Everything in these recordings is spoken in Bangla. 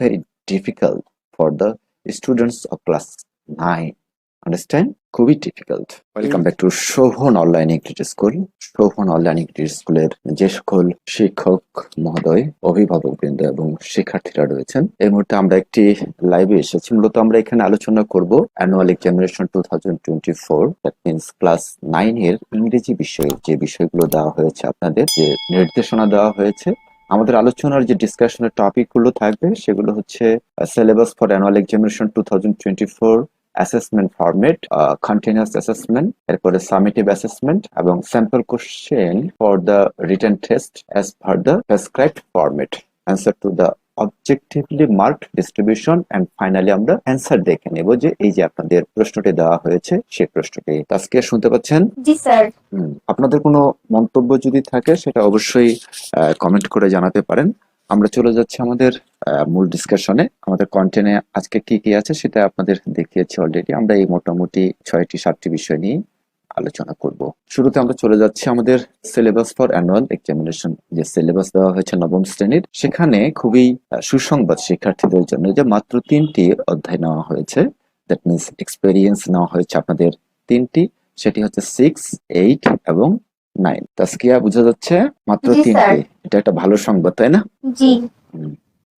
very difficult for the students of class 9 understand খুবই difficult welcome back to Shobhan online ইংরেজি স্কুল শোভন অনলাইন ইংরেজি স্কুলের যে সকল শিক্ষক মহোদয় অভিভাবক বৃন্দ এবং শিক্ষার্থীরা রয়েছেন এই মুহূর্তে আমরা একটি লাইভে এসেছি। মূলত আমরা এখানে আলোচনা করব annual examination two thousand twenty four that means class nine এর ইংরেজি বিষয়ে যে বিষয়গুলো দেওয়া হয়েছে আপনাদের যে নির্দেশনা দেওয়া হয়েছে আমাদের আলোচনার যে ডিসকাশনের টপিকগুলো থাকবে, সেগুলো হচ্ছে syllabus for annual examination two thousand twenty four assessment format continuous assessment এরপরে সামিটিভ অ্যাসেসমেন্ট এবং sample question for the return test as per the prescribed format answer to the objectively marked distribution and finally আমরা অ্যান্সার দেখে নেব যে এই যে আপনাদের প্রশ্নটি দেওয়া হয়েছে সেই প্রশ্নটি। আজকে শুনতে পাচ্ছেন? জি স্যার। আপনাদের কোনো মন্তব্য যদি থাকে সেটা অবশ্যই কমেন্ট করে জানাতে পারেন। আমরা চলে যাচ্ছি আমাদের মূল ডিসকাশনে আমাদের কন্টেন্টে আজকে কি কি আছে সেটা আপনাদের দেখিয়েছি অলরেডি আমরা এই মোটামুটি ছয়টি সাতটি বিষয় নিয়ে আলোচনা করব। শুরুতে আমরা চলে যাচ্ছি আমাদের সিলেবাস ফর অ্যানুয়াল এক্সামিনেশন যে সিলেবাস দেওয়া হয়েছে নবম শ্রেণির। সেখানে খুবই সুসংবাদ শিক্ষার্থীদের জন্য যে মাত্র তিনটি অধ্যায় নেওয়া হয়েছে। দ্যাট মিনস এক্সপেরিয়েন্স নেওয়া হয়েছে আপনাদের তিনটি। সেটি হচ্ছে সিক্স এইট এবং নাইন তাস্কিয়া বোঝা যাচ্ছে মাত্র তিনটি। এটা একটা ভালো সংবাদ তাই না? জি।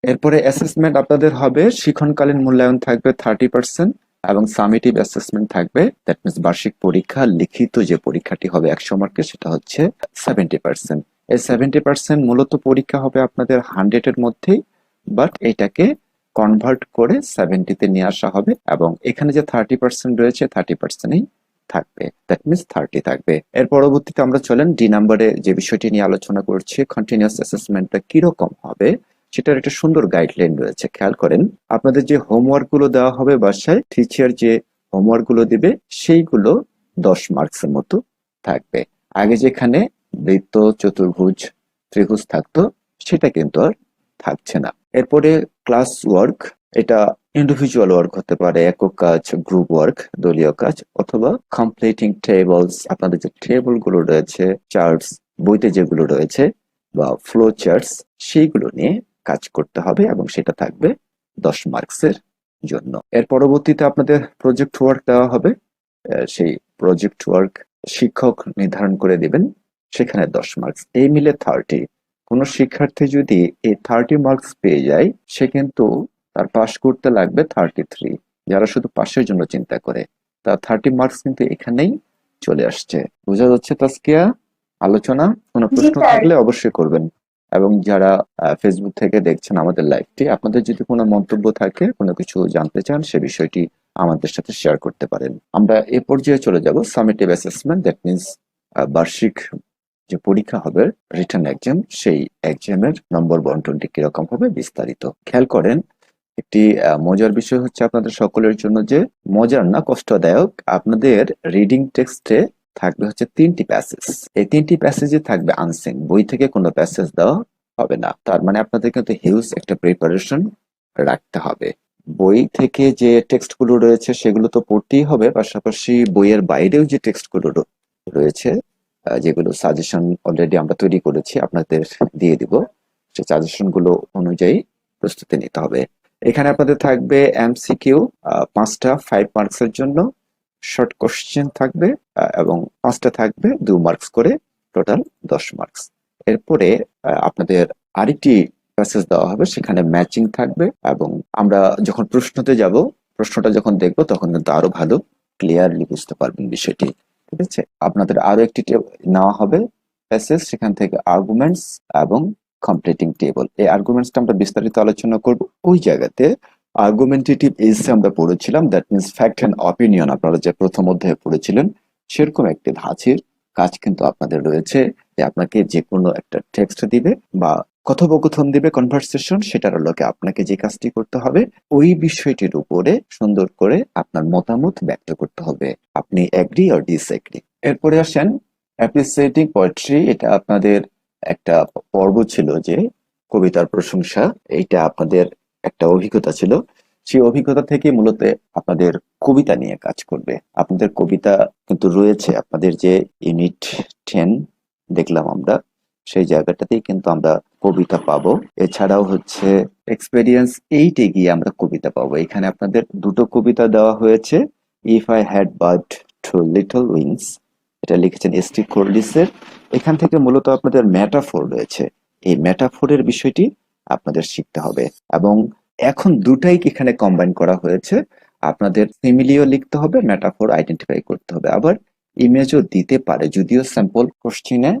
এরপরে অ্যাসেসমেন্ট আপনাদের হবে। শিক্ষণকালীন মূল্যায়ন থাকবে থার্টি পার্সেন্ট এবং সামিটিভ অ্যাসেসমেন্ট থাকবে দ্যাট মিনস বার্ষিক পরীক্ষা, লিখিত যে পরীক্ষাটি হবে একশো মার্কের সেটা হচ্ছে সেভেন্টি পার্সেন্ট এই সেভেন্টি পার্সেন্ট মূলত পরীক্ষা হবে আপনাদের হান্ড্রেড এর মধ্যেই বাট এটাকে কনভার্ট করে সেভেন্টিতে নিয়ে আসা হবে এবং এখানে যে থার্টি পার্সেন্ট রয়েছে থার্টি পার্সেন্টই থাকবে। দ্যাট মিনস থার্টি থাকবে। এর পরবর্তীতে আমরা চলেন ডি নাম্বারে যে বিষয়টি নিয়ে আলোচনা করছি কন্টিনিউয়াস অ্যাসেসমেন্টটা কীরকম হবে? সেটার একটা সুন্দর গাইডলাইন রয়েছে, খেয়াল করেন। আপনাদের যে হোমওয়ার্কগুলো দেওয়া হবে বাসায় টিচার যে হোমওয়ার্কগুলো দিবে, সেইগুলো দশ মার্কসের মতো থাকবে। আগে যেখানে বৃত্ত, চতুর্ভুজ, ত্রিভুজ থাকতো, সেটা কিন্তু আর থাকছে না। এরপরে ক্লাস ওয়ার্ক এটা ইন্ডিভিজুয়াল ওয়ার্ক হতে পারে, একক কাজ গ্রুপ ওয়ার্ক দলীয় কাজ, অথবা কমপ্লিটিং টেবলস আপনাদের যে টেবলগুলো রয়েছে চার্টস বইতে যেগুলো রয়েছে, বা ফ্লো চার্টস সেইগুলো নিয়ে কাজ করতে হবে এবং সেটা থাকবে দশ মার্কসের জন্য। এর পরবর্তীতে আপনাদের প্রজেক্ট ওয়ার্ক দেওয়া হবে। সেই প্রজেক্ট ওয়ার্ক শিক্ষক নির্ধারণ করে দিবেন। সেখানে দশ মার্কস। এই মিলে থার্টি কোনো শিক্ষার্থী যদি এই থার্টি মার্কস পেয়ে যায় সে কিন্তু তার পাশ করতে লাগবে থার্টি থ্রি যারা শুধু পাশের জন্য চিন্তা করে তার থার্টি মার্কস কিন্তু এখানেই চলে আসছে। বোঝা যাচ্ছে তাস্কিয়া আলোচনা কোনো প্রশ্ন থাকলে অবশ্যই করবেন। এবং যারা ফেসবুক থেকে দেখছেন আমাদের লাইভটি আপনাদের যদি কোনো মন্তব্য থাকে, কোনো কিছু জানতে চান, সে বিষয়টি আমাদের সাথে শেয়ার করতে পারেন। আমরা এ পর্যায়ে চলে যাব। সামিটিভ অ্যাসেসমেন্ট দ্যাট মিনস বার্ষিক যে পরীক্ষা হবে রিটার্ন এক্সাম সেই এক্সামের নম্বর বন্টনটি কীরকম হবে বিস্তারিত। খেয়াল করেন, একটি মজার বিষয় হচ্ছে আপনাদের সকলের জন্য যে, মজার না, কষ্টদায়ক, আপনাদের রিডিং টেক্সটে থাকবে হচ্ছে তিনটি প্যাসেজ এই তিনটি প্যাসেজে থাকবে আনসিং বই থেকে কোনো প্যাসেজ দেওয়া হবে না। তার মানে আপনাদের কিন্তু হিউজ একটা প্রিপারেশন রাখতে হবে। বই থেকে যে টেক্সটগুলো রয়েছে, সেগুলো তো পড়তেই হবে। পাশাপাশি বইয়ের বাইরেও যে টেক্সটগুলো রয়েছে যেগুলো সাজেশন অলরেডি আমরা তৈরি করেছি, আপনাদের দিয়ে দিব। সেই সাজেশনগুলো অনুযায়ী প্রস্তুতি নিতে হবে। এখানে আপনাদের থাকবে এমসিকিউ পাঁচটা ফাইভ মার্কস এর জন্য। শর্ট কোশ্চেন থাকবে এবং পাঁচটা থাকবে, দু মার্কস করে টোটাল দশ মার্কস এরপরে আপনাদের আরেকটি প্যাসেজ দেওয়া হবে, সেখানে ম্যাচিং থাকবে, এবং আমরা যখন প্রশ্নতে যাব, প্রশ্নটা যখন দেখব, তখন কিন্তু আরও ভালো ক্লিয়ারলি বুঝতে পারবেন বিষয়টি, ঠিক আছে? আপনাদের আরও একটি নেওয়া হবে প্যাসেজ সেখান থেকে আর্গুমেন্টস এবং কমপ্লিটিং টেবল এই আর্গুমেন্টসটা আমরা বিস্তারিত আলোচনা করব, ওই জায়গাতে আর্গুমেন্টেটিভ এসে আমরা পড়েছিলাম that means fact and opinion আপনারা যে প্রথম অধ্যায়ে পড়েছিলেন, সেরকম একটি ধাঁচের কাজ কিন্তু আপনাদের রয়েছে, যে আপনাকে যে কোনো একটা টেক্সট দিবে বা কথোপকথন দিবে কনভারসেশন সেটার আলোকে আপনাকে যে কাজটি করতে হবে, ওই বিষয়টির উপরে সুন্দর করে আপনার মতামত ব্যক্ত করতে হবে। আপনি এগ্রি আর ডিসএগ্রি এরপরে আসেন অ্যাপ্রিসিয়েটিং পোয়েট্রি এটা আপনাদের একটা পর্ব ছিল যে কবিতার প্রশংসা এটা আপনাদের একটা অভিজ্ঞতা ছিল। সেই অভিজ্ঞতা থেকে মূলত আপনাদের কবিতা নিয়ে কাজ করবে। আপনাদের কবিতা কিন্তু রয়েছে। আপনাদের যে ইউনিট টেন দেখলাম আমরা, সেই জায়গাটাতেই কিন্তু আমরা কবিতা পাবো। এছাড়াও হচ্ছে এক্সপেরিয়েন্স এইটে গিয়ে আমরা কবিতা পাবো। এখানে আপনাদের দুটো কবিতা দেওয়া হয়েছে। If I had but two little wings এটা লিখেছেন এস টি কোর্লিসের এখান থেকে মূলত আপনাদের ম্যাটাফোর রয়েছে। এই ম্যাটাফোরের বিষয়টি আপনাদের শিখতে হবে। এবং এখন দুটাই এখানে কম্বাইন করা হয়েছে, আপনাদের সিমিলিও লিখতে হবে ম্যাটাফোর আইডেন্টিফাই করতে হবে। আবার ইমেজও দিতে পারে, যদিও স্যাম্পল কোশ্চিনে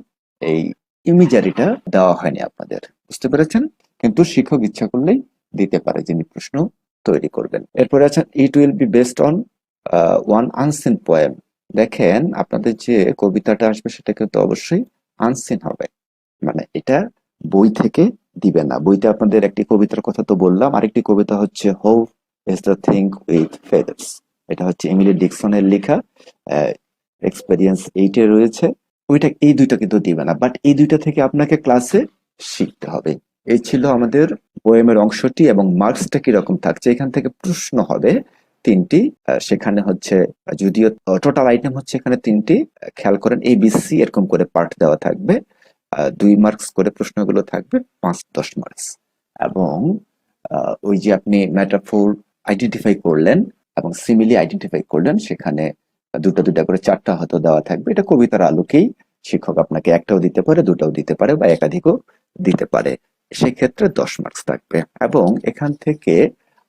এই ইমেজারিটা দেওয়া হয়নি আপনাদের। বুঝতে পেরেছেন? কিন্তু শিক্ষক ইচ্ছা করলেই দিতে পারে যিনি প্রশ্ন তৈরি করবেন। এরপরে আছেন it will be based on one unseen poem দেখেন, আপনাদের যে কবিতাটা আসবে সেটা কিন্তু অবশ্যই আনসিন হবে। মানে এটা বই থেকে দিবে না। বইতে আপনাদের একটি কবিতার কথা তো বললাম। আরেকটি কবিতা হচ্ছে hope is the thing with feathers এটা হচ্ছে এমিলি ডিকসনের লেখা। এক্সপেরিয়েন্স এইটে রয়েছে। ওইটা, এই দুইটা কিন্তু দিবে না। বাট এই দুইটা থেকে আপনাকে ক্লাসে শিখতে হবে। এই ছিল আমাদের পোয়েমের অংশটি এবং মার্কসটা কীরকম থাকছে। এখান থেকে প্রশ্ন হবে তিনটি। সেখানে হচ্ছে, যদিও টোটাল আইটেম হচ্ছে এখানে তিনটি। খেয়াল করেন এ বি সি এরকম করে পার্ট দেওয়া থাকবে। দুই মার্কস করে প্রশ্নগুলো থাকবে, পাঁচ, দশ মার্কস এবং ওই যে আপনি ম্যাটাফোর আইডেন্টিফাই করলেন এবং সিমিলি আইডেন্টিফাই করলেন, সেখানে দুটো, দুটা করে চারটা হয়তো দেওয়া থাকবে। এটা কবিতার আলোকেই শিক্ষক আপনাকে একটাও দিতে পারে, দুটাও দিতে পারে বা একাধিকও দিতে পারে। সেক্ষেত্রে দশ মার্কস থাকবে। এবং এখান থেকে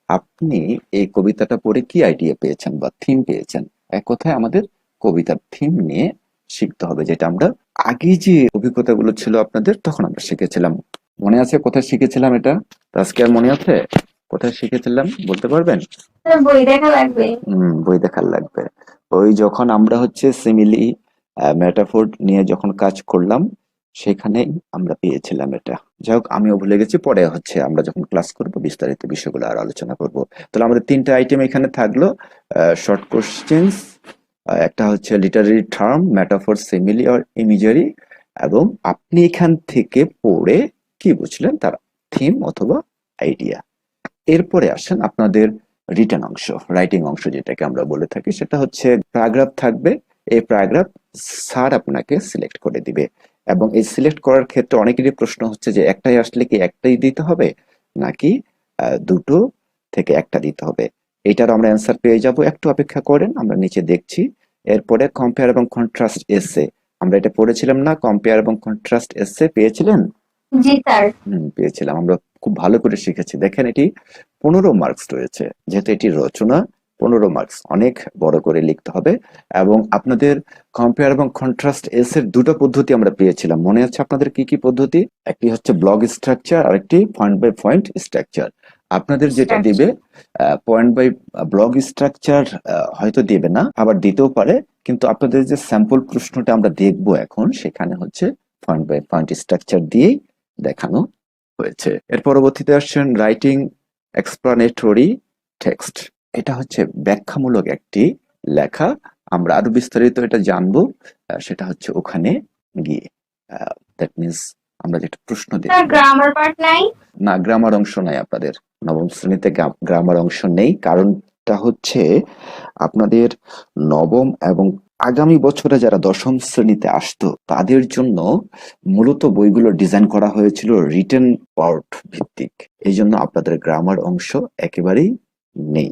আপনি এই কবিতাটা পড়ে কি আইডিয়া পেয়েছেন বা থিম পেয়েছেন? এক কথায় আমাদের কবিতার থিম নিয়ে শিখতে হবে, যেটা আমরা আগে যে অভিজ্ঞতাগুলো ছিল আপনাদের তখন আমরা শিখেছিলাম। মনে আছে কোথায় শিখেছিলাম এটা? আজকে আর মনে আছে? কোথায় শিখেছিলাম? বলতে পারবেন? বই দেখা লাগবে। হম বই দেখার লাগবে। ওই যখন আমরা হচ্ছে সিমিলি মেটাফোর নিয়ে যখন কাজ করলাম সেখানেই আমরা পেয়েছিলাম এটা। যাই হোক আমিও ভুলে গেছি পরে হচ্ছে আমরা যখন ক্লাস করব বিস্তারিত বিষয়গুলো আর আলোচনা করব। তাহলে আমাদের তিনটা আইটেম এখানে থাকল শর্ট কোশ্চেন্স একটা হচ্ছে লিটারারি টার্ম মেটাফোর সিমিলি আর ইমিজারি এবং আপনি এখান থেকে পড়ে কি বুঝলেন? তার থিম অথবা আইডিয়া এরপরে আসেন আপনাদের রিটার্ন অংশ রাইটিং অংশ যেটাকে আমরা বলে থাকি, সেটা হচ্ছে প্যারাগ্রাফ থাকবে। এই প্যারাগ্রাফ স্যার আপনাকে সিলেক্ট করে দিবে এবং এই সিলেক্ট করার ক্ষেত্রে অনেকেরই প্রশ্ন হচ্ছে যে একটাই আসলে কি একটাই দিতে হবে? নাকি দুটো থেকে একটা দিতে হবে? এটার আমরা অ্যান্সার পেয়ে যাব। একটু অপেক্ষা করেন আমরা নিচে দেখছি। এরপরে কম্পেয়ার এবং কন্ট্রাস্ট এসে আমরা এটা পড়েছিলাম না কম্পেয়ার এবং কন্ট্রাস্ট এসে পেয়েছিলেন? জি স্যার। হুম পেয়েছিলাম। আমরা খুব ভালো করে শিখেছি। দেখেন এটি পনেরো মার্কস রয়েছে। যেহেতু এটি রচনা পনেরো মার্কস অনেক বড় করে লিখতে হবে। এবং আপনাদের কম্পেয়ার এবং কন্ট্রাস্ট এস এর দুটো পদ্ধতি আমরা পেয়েছিলাম। মনে আছে আপনাদের কি কি পদ্ধতি? একটি হচ্ছে ব্লগ স্ট্রাকচার আর একটি পয়েন্ট বাই পয়েন্ট স্ট্রাকচার আপনাদের যেটা. দিবে পয়েন্ট বাই ব্লগ স্ট্রাকচার হয়তো দেবে না আবার দিতেও পারে কিন্তু আপনাদের যে স্যাম্পল প্রশ্নটা আমরা দেখব এখন সেখানে হচ্ছে পয়েন্ট বাই পয়েন্ট স্ট্রাকচার দিয়েই দেখানো হয়েছে। এর পরবর্তীতে আসছেন রাইটিং এক্সপ্লানেটরি টেক্সট এটা হচ্ছে ব্যাখ্যামূলক একটি লেখা। আমরা আরও বিস্তারিত এটা জানব সেটা হচ্ছে ওখানে গিয়ে। দ্যাট মিনস আমরা যেটা প্রশ্ন দেখব। গ্রামার পার্ট নাই। না গ্রামার অংশ নাই আপনাদের। নবম শ্রেণীতে গ্রামার অংশ নেই। কারণটা হচ্ছে আপনাদের নবম এবং আগামী বছরে যারা দশম শ্রেণীতে আসতো, তাদের জন্য মূলত বইগুলো ডিজাইন করা হয়েছিল রিটেন পার্ট ভিত্তিক। এই জন্য আপনাদের গ্রামার অংশ একেবারেই নেই।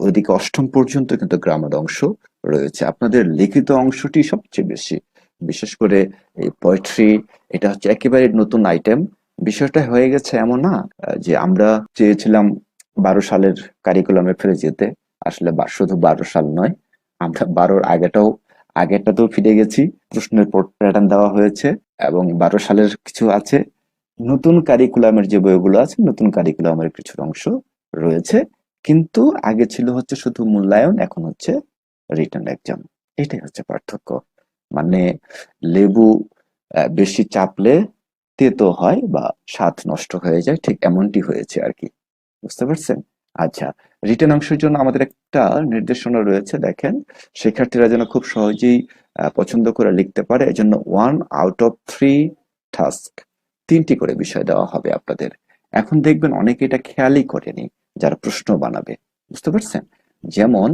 ওইদিকে অষ্টম পর্যন্ত কিন্তু গ্রামার অংশ রয়েছে। আপনাদের লিখিত অংশটি সবচেয়ে বেশি। বিশেষ করে এই পোয়েট্রি এটা হচ্ছে একেবারে নতুন আইটেম বিষয়টা হয়ে গেছে এমন না যে আমরা চেয়েছিলাম বারো সালের কারিকুলামে ফিরে যেতে। আসলে শুধু বারো সাল নয়, আমরা বারোর আগেটাও, আগেরটাতেও ফিরে গেছি। প্রশ্নের প্যাটার্ন দেওয়া হয়েছে এবং বারো সালের কিছু আছে। নতুন কারিকুলামের যে বইগুলো আছে, নতুন কারিকুলামের কিছু অংশ রয়েছে। কিন্তু আগে ছিল হচ্ছে শুধু মূল্যায়ন, এখন হচ্ছে রিটার্ন এক্সাম এটাই হচ্ছে পার্থক্য। মানে লেবু বেশি চাপলে তেতো হয় বা স্বাদ নষ্ট হয়ে যায়, ঠিক এমনটি হয়েছে আর কি। বুঝতে পারছেন? আচ্ছা রিটার্ন অংশের জন্য আমাদের একটা নির্দেশনা রয়েছে, দেখেন। শিক্ষার্থীরা যেন খুব সহজেই পছন্দ করে লিখতে পারে, এজন্য one out of three task তিনটি করে বিষয় দেওয়া হবে আপনাদের। এখন দেখবেন অনেকে এটা খেয়ালই করেনি, যারা প্রশ্ন বানাবে। বুঝতে পারছেন? যেমন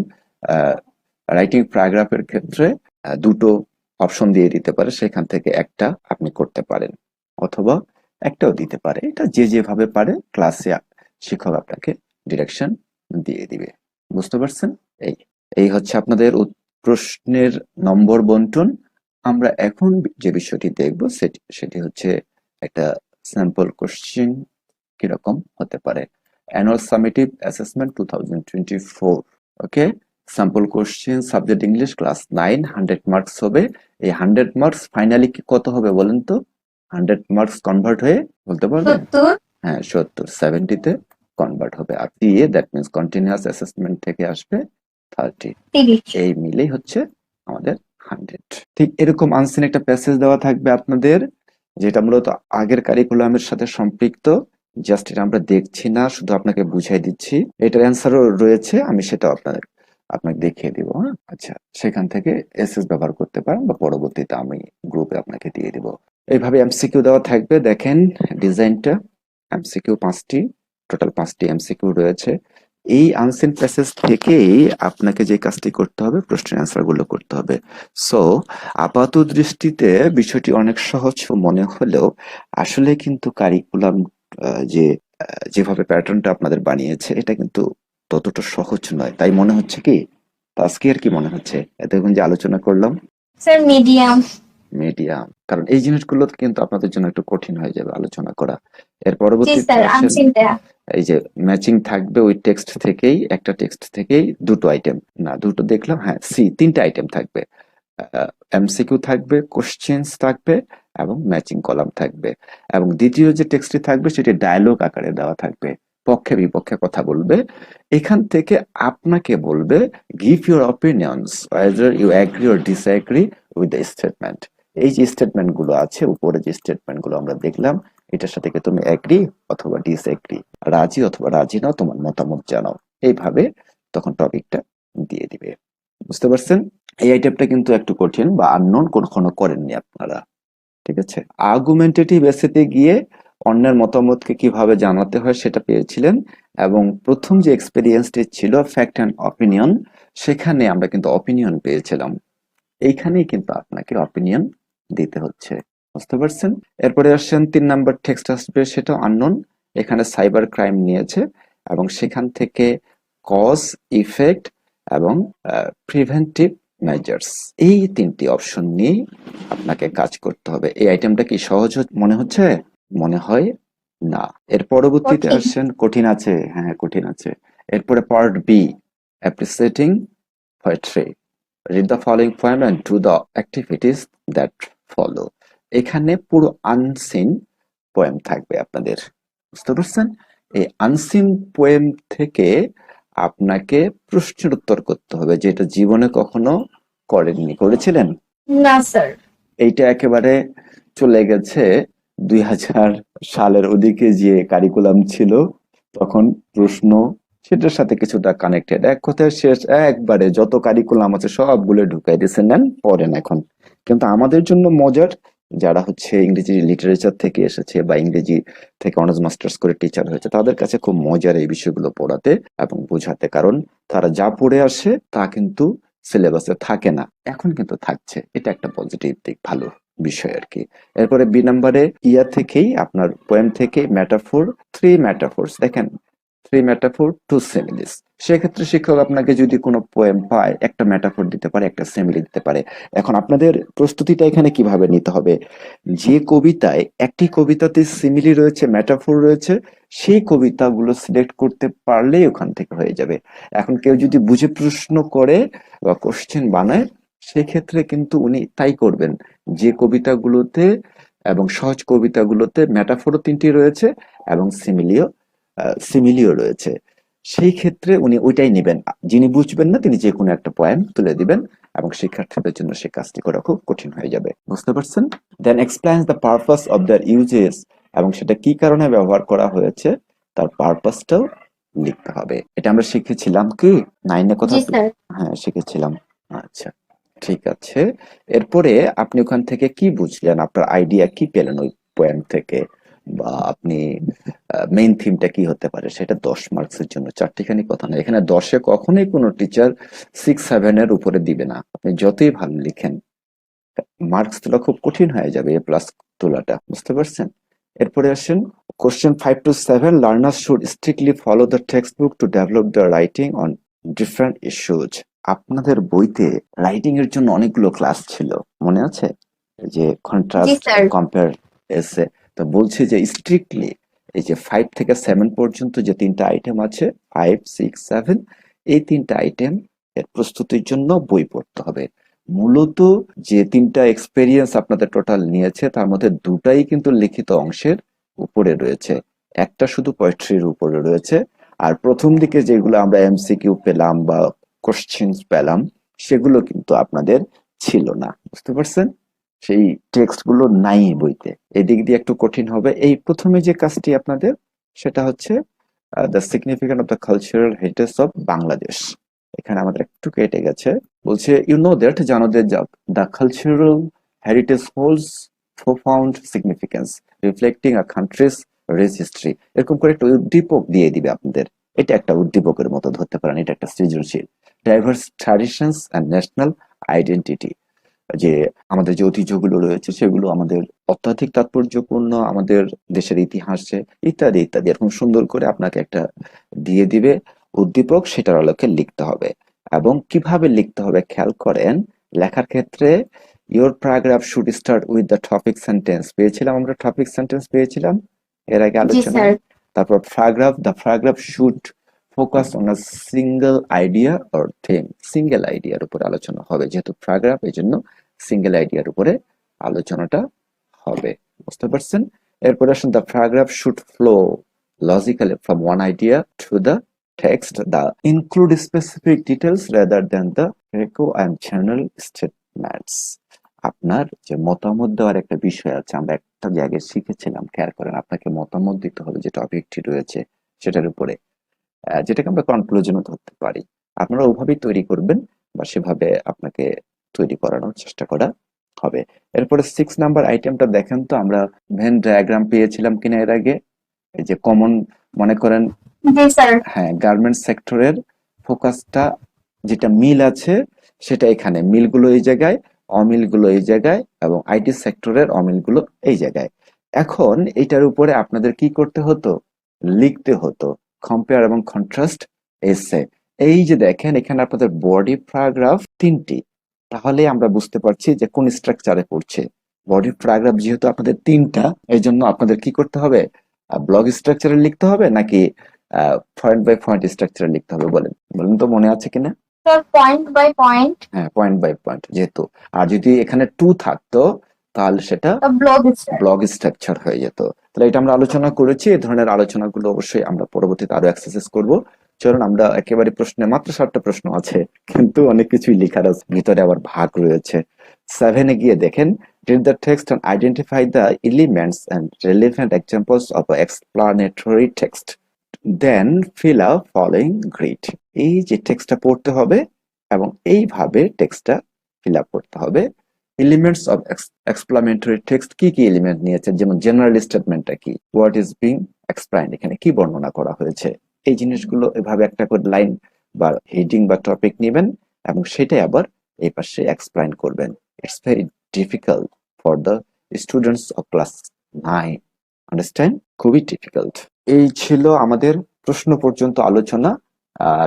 রাইটিং প্যারাগ্রাফের ক্ষেত্রে দুটো অপশন দিয়ে দিতে পারে, সেখান থেকে একটা আপনি করতে পারেন। অথবা একটাও দিতে পারে। এটা যে যেভাবে পারে ক্লাসে শিক্ষক আপনাকে ডিরেকশন দিয়ে দিবে। বুঝতে পারছেন? এই এই হচ্ছে আপনাদের প্রশ্নের নম্বর বন্টন। আমরা এখন যে বিষয়টি দেখব, সেটি সেটি হচ্ছে একটা স্যাম্পল কোশ্চেন কীরকম হতে পারে। Annual summative assessment two thousand twenty four okay sample question subject English class nine hundred marks হবে। এই হান্ড্রেড মার্কস ফাইনালি কত হবে বলেন তো? হান্ড্রেড মার্কস কনভার্ট হয়ে বলতে পারবেন হ্যাঁ সত্তর। সেভেন্টিতে কনভার্ট হবে। আর দিয়ে দ্যাট মিনস কন্টিনিউয়াস অ্যাসেসমেন্ট থেকে আসবে থার্টি এই মিলেই হচ্ছে আমাদের হান্ড্রেড ঠিক এরকম আনসিন একটা প্যাসেজ দেওয়া থাকবে আপনাদের যেটা মূলত আগের কারিকুলামের সাথে সম্পৃক্ত। জাস্ট এটা আমরা দেখছি না শুধু আপনাকে বুঝাই দিচ্ছি। এটার অ্যান্সারও রয়েছে আমি সেটা আপনাদের আপনাকে দেখিয়ে দিব হ্যাঁ? আচ্ছা সেখান থেকে এসএস ব্যবহার করতে পারেন বা পরবর্তীতে আমি গ্রুপে আপনাকে দিয়ে দিব। এইভাবে এমসিকিউ দেওয়া থাকবে। দেখেন, ডিজাইনটা এমসিকিউ পাঁচটি টোটাল পাঁচটি এমসিকিউ রয়েছে। এই আনসিন প্যাসেজ থেকেই আপনাকে যে কাজটি করতে হবে, প্রশ্নের অ্যান্সারগুলো করতে হবে। সো আপাত দৃষ্টিতে বিষয়টি অনেক সহজ মনে হলেও আসলে কিন্তু কারিকুলাম যে যেভাবে প্যাটার্নটা আপনাদের বানিয়েছে, এটা কিন্তু ততটা সহজ নয়। তাই মনে হচ্ছে কি? আজকে আর কি মনে হচ্ছে? এতক্ষণ যে আলোচনা করলাম। স্যার মিডিয়াম মিডিয়াম কারণ এই জিনিসগুলো কিন্তু আপনাদের জন্য একটু কঠিন হয়ে যাবে আলোচনা করা। এর আনসিনটা এই যে ম্যাচিং থাকবে ওই টেক্সট থেকেই একটা টেক্সট থেকেই দুটো আইটেম না দুটো দেখলাম হ্যাঁ সি তিনটা আইটেম থাকবে। এমসিকিউ থাকবে কোশ্চেন্স থাকবে এবং ম্যাচিং কলাম থাকবে। এবং দ্বিতীয় যে টেক্সটটি থাকবে সেটি ডায়লগ আকারে দেওয়া থাকবে। পক্ষে বিপক্ষে কথা বলবে। এখান থেকে আপনাকে বলবে give your opinions whether you agree or disagree with the statement এই যে স্টেটমেন্টগুলো আছে, উপরে যে স্টেটমেন্টগুলো আমরা দেখলাম, এটার সাথে কি তুমি অ্যাগ্রি অথবা ডিসঅ্যাগ্রি রাজি অথবা রাজি নাও, তোমার মতামত জানাও। এইভাবে তখন টপিকটা দিয়ে দিবে। বুঝতে পারছেন? এই আইটেমটা কিন্তু একটু কঠিন বা আননোন কখনো করেননি আপনারা। ঠিক আছে? আর্গুমেন্টেটিভ এসেতে গিয়ে অন্যের মতামতকে কীভাবে জানাতে হয় সেটা পেয়েছিলেন এবং প্রথম যে এক্সপেরিয়েন্সটি ছিল ফ্যাক্ট অ্যান্ড অপিনিয়ন সেখানে আমরা কিন্তু অপিনিয়ন পেয়েছিলাম। এইখানেই কিন্তু আপনাকে অপিনিয়ন দিতে হচ্ছে। বুঝতে পারছেন? এরপরে আসছেন তিন নাম্বার টেক্সট আসবে সেটা আননোন এখানে সাইবার ক্রাইম নিয়েছে এবং সেখান থেকে কজ ইফেক্ট এবং প্রিভেন্টিভ মেজার্স এই তিনটি অপশন নিয়ে আপনাকে কাজ করতে হবে। এই আইটেমটা কি সহজ মনে হচ্ছে? মনে হয় না। এর পরবর্তীতে আসছেন কঠিন আছে। হ্যাঁ কঠিন আছে। এরপরে part B appreciating poetry read the following poem and do the activities that follow এখানে পুরো আনসিন পোয়েম থাকবে আপনাদের। বুঝতে পারছেন? এই আনসিন পোয়েম থেকে আপনাকে প্রশ্নের উত্তর করতে হবে যেটা জীবনে কখনো করেননি। করেছিলেন? না স্যার। এইটা একেবারে চলে গেছে দুই হাজার সালের ওদিকে যে কারিকুলাম ছিল তখন প্রশ্ন সেটার সাথে কিছুটা কানেক্টেড এক কথায় শেষ, একবারে যত কারিকুলাম আছে সবগুলো ঢুকাই দিয়েছে নেন পড়েন এখন। কিন্তু আমাদের জন্য মজার, যারা হচ্ছে ইংরেজি লিটারেচার থেকে এসেছে বা ইংরেজি থেকে অনার্স মাস্টার্স করে টিচার হয়েছে, তাদের কাছে খুব মজার এই বিষয়গুলো পড়াতে এবং বোঝাতে। কারণ তারা যা পড়ে আসে, তা কিন্তু সিলেবাসে থাকে না। এখন কিন্তু থাকছে। এটা একটা পজিটিভ দিক, ভালো বিষয় আর কি। এরপরে বি নাম্বারে ইয়া থেকেই আপনার পোয়েম থেকে ম্যাটাফোর থ্রি ম্যাটাফোর্স দেখেন থ্রি ম্যাটাফোর টু সেমিলিস সেক্ষেত্রে শিক্ষক আপনাকে যদি কোনো পোয়েম পায়, একটা ম্যাটাফোর দিতে পারে, একটা সেমিলি দিতে পারে। এখন আপনাদের প্রস্তুতিটা এখানে কীভাবে নিতে হবে? যে কবিতায় একটি কবিতাতে সিমিলি রয়েছে ম্যাটাফোর রয়েছে, সেই কবিতাগুলো সিলেক্ট করতে পারলেই ওখান থেকে হয়ে যাবে। এখন কেউ যদি বুঝে প্রশ্ন করে বা কোশ্চেন বানায়, সেক্ষেত্রে কিন্তু উনি তাই করবেন। যে কবিতাগুলোতে এবং সহজ কবিতাগুলোতে ম্যাটাফোরও তিনটি রয়েছে এবং সিমিলিও সিমিলিও রয়েছে। সেই ক্ষেত্রে উনি ওইটাই নেবেন। যিনি বুঝবেন না তিনি যে কোনো একটা পয়েম তুলে দিবেন এবং শিক্ষার্থীদের জন্য সেই কাজটি করা খুব কঠিন হয়ে যাবে। বুঝতে পারছেন? Then explains the purpose of their uses এবং সেটা কি কারণে ব্যবহার করা হয়েছে তার পারপাসটাও লিখতে হবে। এটা আমরা শিখেছিলাম কি? নাইনে কথা হ্যাঁ শিখেছিলাম। আচ্ছা ঠিক আছে। এরপরে আপনি ওখান থেকে কি বুঝলেন? আপনার আইডিয়া কি পেলেন ওই পয়েন্ট থেকে? বা আপনি মেইন থিমটা কি হতে পারে? সেটা দশ মার্কসের জন্য। চারটিখানি কথা না। এখানে দশে কখনোই কোনো টিচার সিক্স সেভেনের উপরে দিবে না। আপনি যতই ভালো লিখেন মার্কস তোলা খুব কঠিন হয়ে যাবে এ প্লাস তোলাটা। বুঝতে পারছেন? এরপরে আসেন question five to seven learners should strictly follow the textbook to develop the writing on different issues আপনাদের বইতে রাইটিং এর জন্য অনেকগুলো ক্লাস ছিল। মনে আছে? যে কন্ট্রাস্ট কম্পেয়ার এসে তো বলছে যে স্ট্রিক্টলি এই যে ফাইভ থেকে সেভেন পর্যন্ত যে তিনটা আইটেম আছে ফাইভ সিক্স সেভেন এই তিনটা আইটেম এর প্রস্তুতির জন্য বই পড়তে হবে। মূলত যে তিনটা এক্সপেরিয়েন্স আপনাদের টোটাল নিয়েছে, তার মধ্যে দুটাই কিন্তু লিখিত অংশের উপরে রয়েছে। একটা শুধু পোয়েট্রির উপরে রয়েছে। আর প্রথম দিকে যেগুলো আমরা এমসিকিউ পেলাম বা কোশ্চেন্স পেলাম, সেগুলো কিন্তু আপনাদের ছিল না। বুঝতে পারছেন? সেই টেক্সটগুলো নাই বইতে। এদিক দিয়ে একটু কঠিন হবে। এই প্রথমে যে কাজটি আপনাদের, সেটা হচ্ছে the significant of the cultural heritage of Bangladesh এখানে আমাদের একটু কেটে গেছে। বলছে ইউ নো দ্যাট জানো যে the cultural heritage holds profound significance reflecting a country's rich history এরকম করে একটা উদ্দীপক দিয়ে দিবে আপনাদের। এটা একটা উদ্দীপকের মতো ধরতে পারেন। এটা একটা সৃজনশীল। Diverse traditions and national identity যে আমাদের যে ঐতিহ্যগুলো রয়েছে সেগুলো আমাদের অত্যাধিক তাৎপর্যপূর্ণ আমাদের দেশের ইতিহাসে ইত্যাদি ইত্যাদি এরকম সুন্দর করে আপনাকে একটা দিয়ে দিবে। উদ্দীপক সেটার আলোকে লিখতে হবে। এবং কীভাবে লিখতে হবে খেয়াল করেন লেখার ক্ষেত্রে your paragraph should start with the topic sentence পেয়েছিলাম আমরা টপিক সেন্টেন্স পেয়েছিলাম? এর আগে আলোচনা? তারপর paragraph the paragraph should focus on a single idea or theme single আইডিয়ার উপর আলোচনা হবে, যেহেতু প্যারাগ্রাফ এই জন্য সিঙ্গেল আইডিয়ার উপরে আলোচনাটা হবে, বুঝতে পারছেন? এরপর আসুন the paragraph should flow logically from one idea to the text, the include specific details rather than the echo and general statements. আপনার যে মতামত দেওয়ার একটা বিষয় আছে, আমরা একটা জায়গায় শিখেছিলাম, খেয়াল করেন, আপনাকে মতামত দিতে হবে যে টপিকটি রয়েছে সেটার উপরে। যেটাকে আমরা কনক্লুশনও ধরতে পারি। আপনারা ওভাবেই তৈরি করবেন বা সেভাবে আপনাকে তৈরি করানোর চেষ্টা করা হবে। এরপরে সিক্স নাম্বার আইটেমটা দেখেন তো আমরা ভেন ডায়াগ্রাম পেয়েছিলাম কিনা এর আগে। এই যে কমন মনে করেন হ্যাঁ গার্মেন্টস সেক্টরের ফোকাসটা যেটা মিল আছে সেটা এখানে। মিলগুলো এই জায়গায় অমিলগুলো এই জায়গায় এবং আইটি সেক্টরের অমিলগুলো এই জায়গায়। এখন এটার উপরে আপনাদের কি করতে হতো? লিখতে হতো। কম্পেয়ার এবং কন্ট্রাস্ট এসে এই যে দেখেন এখানে আপনাদের বডি প্যারাগ্রাফ তিনটি। তাহলে আমরা বুঝতে পারছি যে কোন স্ট্রাকচারে পড়ছে। বডি প্যারাগ্রাফ যেহেতু আপনাদের তিনটা এই জন্য আপনাদের কি করতে হবে? ব্লগ স্ট্রাকচারে লিখতে হবে নাকি পয়েন্ট বাই পয়েন্ট স্ট্রাকচারে লিখতে হবে বলেন। বলেন তো মনে আছে কিনা? স্যার পয়েন্ট বাই পয়েন্ট হ্যাঁ পয়েন্ট বাই পয়েন্ট যেহেতু। আর যদি এখানে টু থাকতো তাহলে সেটা ব্লগ ব্লগ স্ট্রাকচার হয়ে যেত। তাহলে এটা আমরা আলোচনা করেছি এই ধরনের আলোচনাগুলো অবশ্যই আমরা পরবর্তীতে আরও এক্সারসাইজ করব। চলুন আমরা একেবারে প্রশ্নে মাত্র সাতটা প্রশ্ন আছে কিন্তু অনেক কিছুই লেখার ভিতরে আবার ভাগ রয়েছে। সেভেনে গিয়ে দেখেন read the text and identify the elements and relevant examples of a explanatory text. Then fill up following grid. এই যে টেক্সটটা পড়তে হবে এবং এইভাবে টেক্সটটা ফিল আপ করতে হবে। এলিমেন্টস অফ এক্সপ্লামেন্টারি টেক্সট কি কি এলিমেন্ট নিয়েছে? যেমন জেনারেল স্টেটমেন্টটা কি? হোয়াট ইজ বিং এক্সপ্লাইন্ড এখানে কি বর্ণনা করা হয়েছে? এই জিনিসগুলো এভাবে একটা করে লাইন বা হেডিং বা টপিক নেবেন এবং সেটাই আবার এই পাশে এক্সপ্লাইন করবেন। It's very difficult for the students of class nine understand খুবই ডিফিকাল্ট এই ছিল আমাদের প্রশ্ন পর্যন্ত আলোচনা।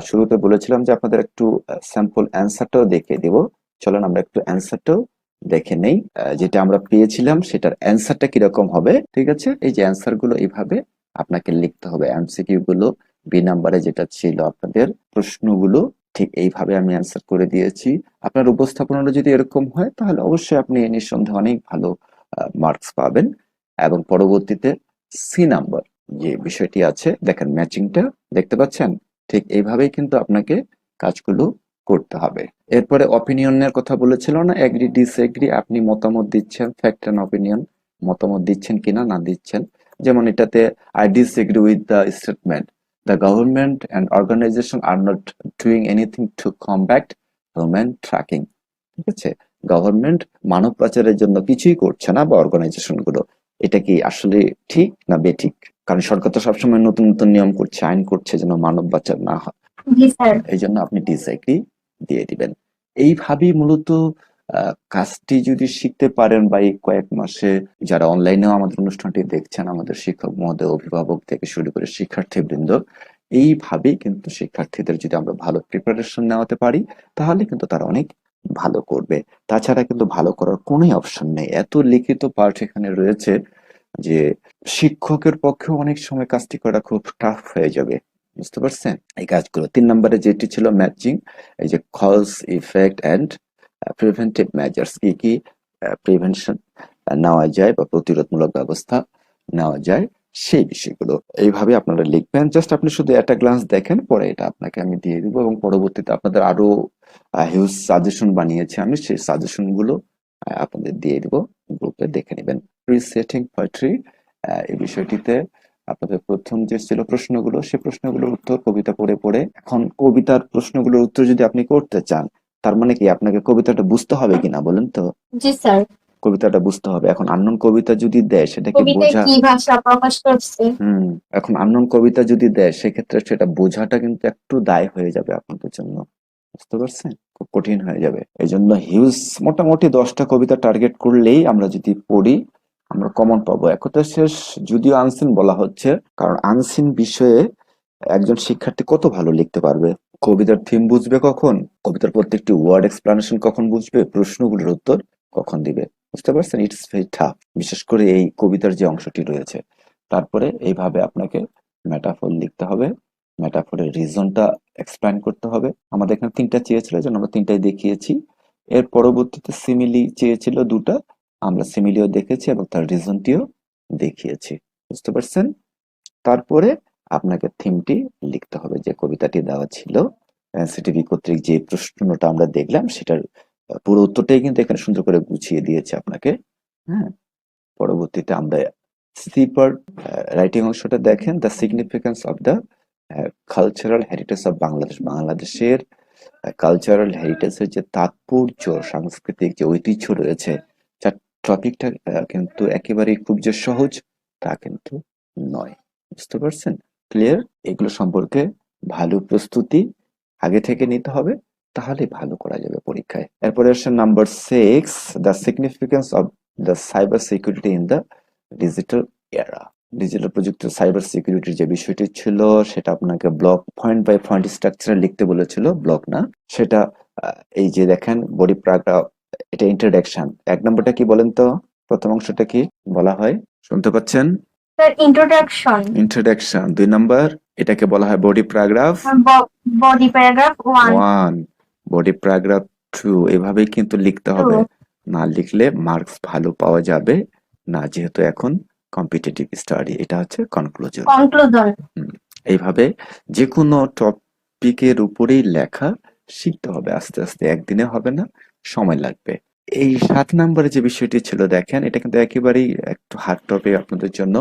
শুরুতে বলেছিলাম যে আপনাদের একটু স্যাম্পল অ্যান্সারটাও দেখিয়ে দিব। চলেন আমরা একটু অ্যান্সারটাও দেখে নেই। যেটা আমরা পেয়েছিলাম, সেটার অ্যান্সারটা কীরকম হবে, ঠিক আছে? এই যে অ্যান্সারগুলো এইভাবে আপনাকে লিখতে হবে। এমসিকিউ গুলো বি নাম্বারে যেটা ছিল আপনাদের প্রশ্নগুলো, ঠিক এইভাবে আমি অ্যান্সার করে দিয়েছি। আপনার উপস্থাপনাটা যদি এরকম হয়, তাহলে অবশ্যই আপনি নিঃসন্দেহে অনেক ভালো মার্কস পাবেন। এবং পরবর্তীতে সি নাম্বার যে বিষয়টি আছে, দেখেন ম্যাচিংটা দেখতে পাচ্ছেন? ঠিক এইভাবেই কিন্তু আপনাকে কাজগুলো করতে হবে। এরপরে অপিনিয়নের কথা বলেছিল না এগ্রি ডিসএগ্রি আপনি মতামত দিচ্ছেন ফ্যাক্ট অ্যান্ড অপিনিয়ন মতামত দিচ্ছেন কিনা না দিচ্ছেন। যেমন এটাতে I disagree with the statement the government and organisation are not doing anything to combat human trafficking ঠিক আছে? গভর্নমেন্ট মানব পাচারের জন্য কিছুই করছে না বা অর্গানাইজেশনগুলো। এটা কি আসলে ঠিক না বেঠিক? কারণ সরকার তো সবসময় নতুন নতুন নিয়ম করছে আইন করছে যেন মানব পাচার না হয়। এই জন্য আপনি ডিসএগ্রি দিয়ে দিবেন। এইভাবেই মূলত কাজটি যদি শিখতে পারেন বা এই কয়েক মাসে যারা অনলাইনেও আমাদের অনুষ্ঠানটি দেখছেন, আমাদের শিক্ষক মহোদয়, অভিভাবক থেকে শুরু করে শিক্ষার্থীবৃন্দ, এইভাবেই কিন্তু শিক্ষার্থীদের যদি আমরা ভালো প্রিপারেশন নেওয়াতে পারি, তাহলে কিন্তু তারা অনেক ভালো করবে। তাছাড়া কিন্তু ভালো করার কোনোই অপশন নেই। এত লিখিত পাঠ এখানে রয়েছে যে শিক্ষকের পক্ষে অনেক সময় কাজটি করা খুব টাফ হয়ে যাবে। বুঝতে পারছেন? এই কাজগুলো। তিন নম্বরে যেটি ছিল ম্যাচিং এই যে কলস ইফেক্ট অ্যান্ড প্রিভেন্টিভ মেজার্স কি কি প্রিভেনশন নেওয়া যায় বা প্রতিরোধমূলক ব্যবস্থা নেওয়া যায় সেই বিষয়গুলো। এইভাবে আপনারা লিখবেন। জাস্ট আপনি শুধু একটা গ্লান্স দেখেন, পরে এটা আপনাকে আমি দিয়ে দিব এবং পরবর্তীতে আপনাদের আরও হিউজ সাজেশন বানিয়েছি আমি সেই সাজেশনগুলো আপনাদের দিয়ে দিব। গ্রুপে দেখে নেবেন। রিসেটিং পোয়েট্রি এই বিষয়টিতে আপনাদের প্রথম যে ছিল প্রশ্নগুলো সেই প্রশ্নগুলোর উত্তর কবিতা পড়ে পড়ে এখন কবিতার প্রশ্নগুলোর উত্তর যদি আপনি করতে চান তার মানে কি আপনাকে কবিতাটা বুঝতে হবে কিনা বলেন তো? জি স্যার। কবিতাটা বুঝতে হবে। এখন আননোন কবিতা যদি দেয় সেটা কি বোঝা কি ভাষা প্রকাশ করছে? হুম এখন আননোন কবিতা যদি দেয় সেক্ষেত্রে সেটা বোঝাটা কিন্তু একটু দায় হয়ে যাবে আপনাদের জন্য। বুঝতে পারছেন? খুব কঠিন হয়ে যাবে। এই জন্য হিউজ মোটামুটি দশটা কবিতা টার্গেট করলেই আমরা যদি পড়ি আমরা কমন পাবো। একথা শেষ, যদিও আনসিন বলা হচ্ছে, কারণ আনসিন বিষয়ে একজন শিক্ষার্থী কত ভালো লিখতে পারবে? কবিতার থিম বুঝবে কখন? কবিতার প্রত্যেকটি ওয়ার্ড এক্সপ্লানেশন কখন বুঝবে? প্রশ্নগুলোর উত্তর কখন দিবে? বুঝতে পারছেন? ইটস ভেরি টাফ বিশেষ করে এই কবিতার যে অংশটি রয়েছে। তারপরে এইভাবে আপনাকে মেটাফোর লিখতে হবে। মেটাফোরের রিজনটা এক্সপ্লেন করতে হবে। আমাদের এখানে তিনটা চেয়েছিল যেন আমরা তিনটাই দেখিয়েছি। এর পরবর্তীতে সিমিলি চেয়েছিল দুটা। আমরা সিমিলিও দেখেছি এবং তার রিজনটিও দেখিয়েছি, বুঝতে পারছেন? তারপরে আপনাকে থিমটি লিখতে হবে, যে কবিতাটি দেওয়া ছিল এনসিটিভি কর্তৃক যে প্রশ্নটা আমরা দেখলাম সেটার পুরো উত্তরটাই কিন্তু এখানে সুন্দর করে গুছিয়ে দিয়েছে আপনাকে হ্যাঁ? পরবর্তীতে আমরা সি পার্ট রাইটিং অংশটা দেখেন the significance of the cultural heritage of Bangladesh বাংলাদেশের কালচারাল হেরিটেজের যে তাৎপর্য, সাংস্কৃতিক যে ঐতিহ্য রয়েছে টপিকটা কিন্তু একেবারেই খুব যে সহজ, তা কিন্তু নয়। বুঝতে পারছেন? ক্লিয়ার এগুলো সম্পর্কে ভালো প্রস্তুতি আগে থেকে নিতে হবে, তাহলে ভালো করা যাবে পরীক্ষায়। এরপরে আসছে number six the significance of the cyber security in the digital era digital প্রযুক্তির সাইবার সিকিউরিটির যে বিষয়টি ছিল, সেটা আপনাকে ব্লক পয়েন্ট বাই পয়েন্ট স্ট্রাকচারে লিখতে বলেছিল ব্লক না। সেটা এই যে দেখেন বডি প্যারাগ্রাফ এটা ইন্ট্রোডাকশন এক নম্বরটা কি বলেন তো? প্রথম অংশটা কি বলা হয়? শুনতে পাচ্ছেন? স্যার ইন্ট্রোডাকশন ইন্ট্রোডাকশন দুই নম্বর এটাকে বলা হয় body paragraph body paragraph one one body paragraph two এভাবেই কিন্তু লিখতে হবে। না লিখলে মার্কস ভালো পাওয়া যাবে না যেহেতু এখন কম্পিটিটিভ স্টাডি এটা হচ্ছে কনক্লুজন কনক্লুজন এইভাবে যে কোনো টপিকের উপরেই লেখা শিখতে হবে। আস্তে আস্তে একদিনে হবে না। সময় লাগবে। এই সাত নম্বরে যে বিষয়টি ছিল, দেখেন, এটা কিন্তু একেবারেই একটু হার্ড টপিক আপনাদের জন্য।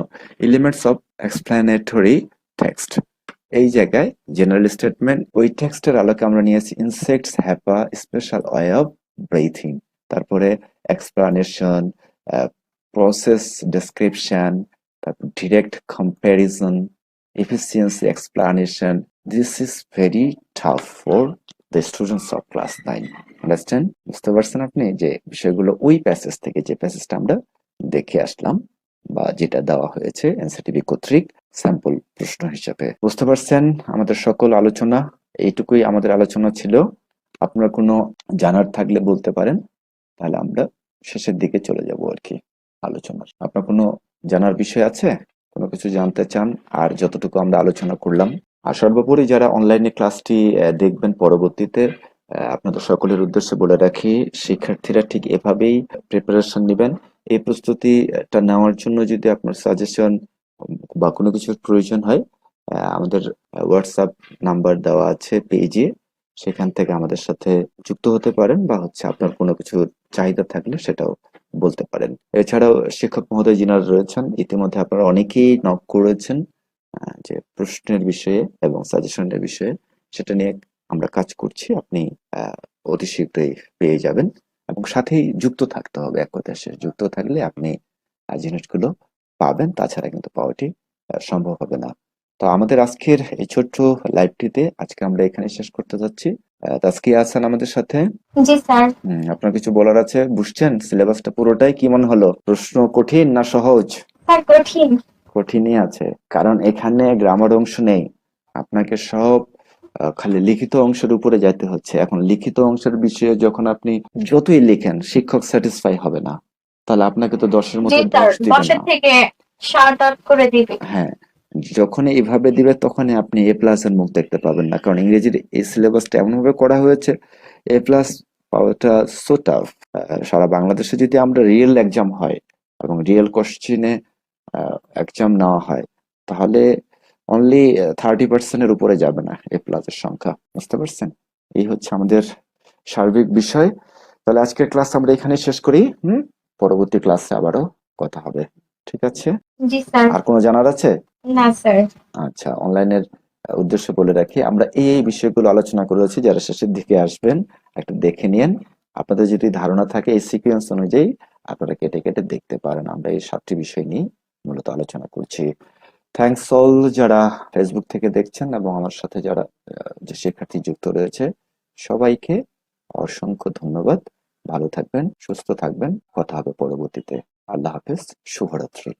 এলিমেন্টস অফ এক্সপ্লেনেটরি টেক্সট এই জায়গায় জেনারেল স্টেটমেন্ট ওই টেক্সটের আলোকে আমরা নিয়েছি insects have a special way of breathing তারপরে এক্সপ্লানেশন প্রসেস ডেসক্রিপশন তারপর direct comparison efficiency explanation this is very tough for the students of class 9. Understand? বুঝতে পারছেন আপনি যে বিষয়গুলো ওই প্যাসেজ থেকে যে প্যাসেজটা আমরা দেখে আসলাম বা যেটা দেওয়া হয়েছে এনসিটিভি কর্তৃক স্যাম্পল প্রশ্ন হিসাবে। বুঝতে পারছেন আমাদের সকল আলোচনা? এইটুকুই আমাদের আলোচনা ছিল। আপনার কোনো জানার থাকলে বলতে পারেন, তাহলে আমরা শেষের দিকে চলে যাব আর কি আলোচনার। আপনার কোনো জানার বিষয় আছে? কোনো কিছু জানতে চান? আর যতটুকু আমরা আলোচনা করলাম আর সর্বোপরি যারা অনলাইনে ক্লাসটি দেখবেন পরবর্তীতে আপনাদের সকলের উদ্দেশ্যে বলে রাখি, শিক্ষার্থীরা ঠিক এভাবেই প্রিপারেশন নেবেন। এই প্রস্তুতিটা নেওয়ার জন্য যদি আপনার সাজেশন বা কোনো কিছুর প্রয়োজন হয় আমাদের হোয়াটসঅ্যাপ নাম্বার দেওয়া আছে পেজে সেখান থেকে আমাদের সাথে যুক্ত হতে পারেন বা হচ্ছে আপনার কোনো কিছু চাহিদা থাকলে সেটাও বলতে পারেন। এছাড়াও শিক্ষক মহোদয় যিনারা রয়েছেন, ইতিমধ্যে আপনারা অনেকেই নক করেছেন। যে প্রশ্নের বিষয়ে এবং সাজেশনের বিষয়ে সেটা নিয়ে আমরা কাজ করছি। আপনি অতি শীঘ্রই পেয়ে যাবেন এবং সাথেই যুক্ত থাকতে হবে এক কথা শেষ যুক্ত থাকলে আপনি জিনিসগুলো পাবেন। তাছাড়া কিন্তু পাওয়াটি সম্ভব হবে না। তো আমাদের আজকের এই ছোট্ট লাইভটিতে আজকে আমরা এখানে শেষ করতে যাচ্ছি। তাসকিয়া আছেন আমাদের সাথে। জি স্যার। আপনার কিছু বলার আছে? বুঝছেন? সিলেবাসটা পুরোটাই কি মনে হলো? প্রশ্ন কঠিন না সহজ? স্যার কঠিন। কঠিনই আছে। কারণ এখানে গ্রামার অংশ নেই। আপনাকে সব খালি লিখিত অংশের উপরে যাইতে হচ্ছে। এখন লিখিত অংশের বিষয়ে যখন আপনি যতই লিখেন শিক্ষক স্যাটিসফাই হবে না। তাহলে আপনাকে তো দশের থেকে করে দিবে। হ্যাঁ যখনই এভাবে দিবে তখনই আপনি এ প্লাস এর মুখ দেখতে পাবেন না। কারণ ইংরেজির এই সিলেবাসটা এমন ভাবে করা হয়েছে এ প্লাস পাওয়াটা সো টাফ সারা বাংলাদেশে যদি আমরা রিয়েল এক্সাম হয় এবং রিয়েল কোশ্চিনে এক্সাম নেওয়া হয় তাহলে অনলি থার্টি পার্সেন্টের উপরে যাবে না এ প্লাসের সংখ্যা বুঝতে পারছেন? এই হচ্ছে আমাদের সার্বিক বিষয়। তাহলে আজকের ক্লাস আমরা এখানে শেষ করি। হুম? পরবর্তী ক্লাসে আবারও কথা হবে ঠিক আছে? জি স্যার। আর কোনো জানার আছে? না স্যার। আচ্ছা অনলাইনের উদ্দেশ্য বলে রাখি আমরা এই এই বিষয়গুলো আলোচনা করেছি যারা শেষের দিকে আসবেন একটা দেখে নিন। আপনাদের যদি ধারণা থাকে এই সিকোয়েন্স অনুযায়ী আপনারা কেটে কেটে দেখতে পারেন আমরা এই সাতটি বিষয় নিয়ে মূলত আলোচনা করছি। থ্যাংকস অল যারা ফেসবুক থেকে দেখছেন এবং আমার সাথে যারা যে শিক্ষার্থী যুক্ত রয়েছে, সবাইকে অসংখ্য ধন্যবাদ। ভালো থাকবেন, সুস্থ থাকবেন। কথা হবে পরবর্তীতে। আল্লাহ হাফেজ, শুভরাত্রি।